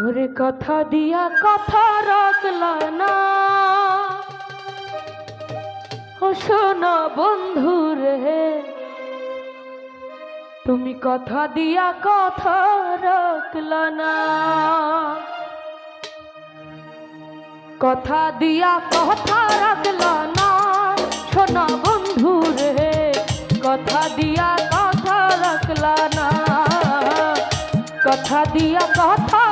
ওরে কথা দিয়া কথা রাখলা না। ও শোনো বন্ধু রে, তুমি কথা দিয়া কথা রাখলা না। কথা দিয়া কথা রাখলা না। শোনা বন্ধু রে, কথা দিয়া কথা রাখলা না। কথা দিয়া কথা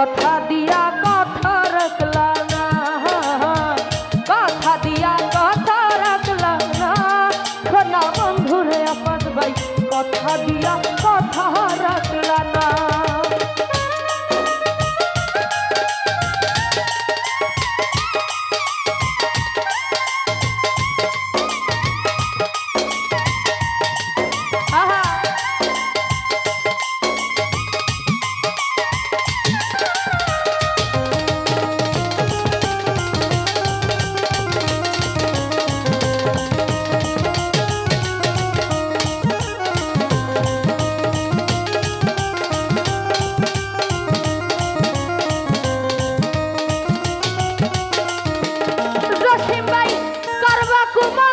কথা দিয়া কথা রাখলা না। কথা দিয়া কথা রাখলা না। শোনা বন্ধু রে আপাত ভাই, কথা দিয়া করবা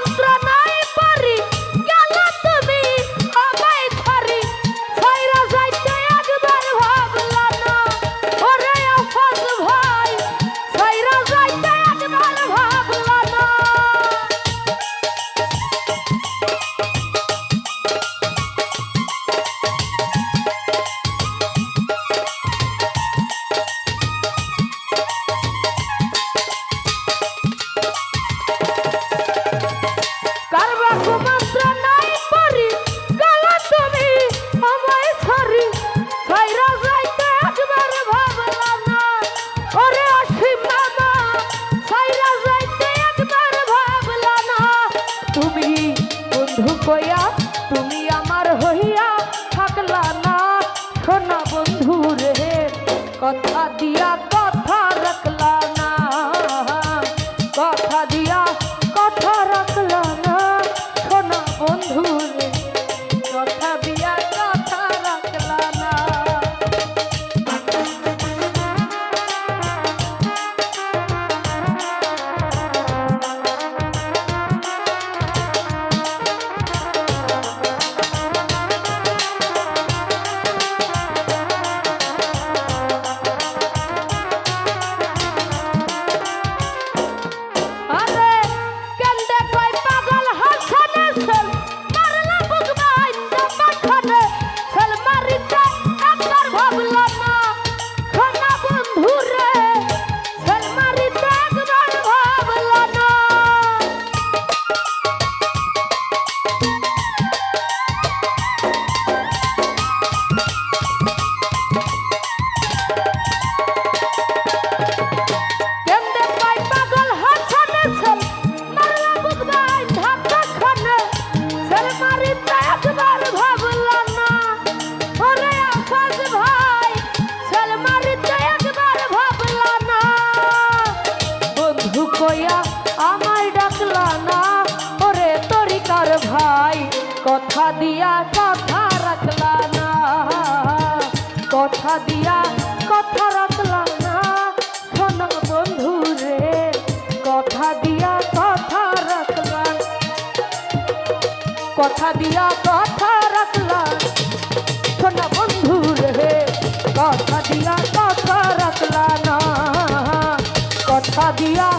কইয়া তুমি আমার হইয়া থাকলা না। শোনা বন্ধু রে কথা দিয়া কথা রাখলা কথা দিয়া কথা রাখলা না। শোন বন্ধু রে, কথা দিয়া কথা রাখলা কথা দিয়া কথা রাখলা শোন বন্ধু রে, কথা দিয়া কথা রাখলা না। কথা দিয়া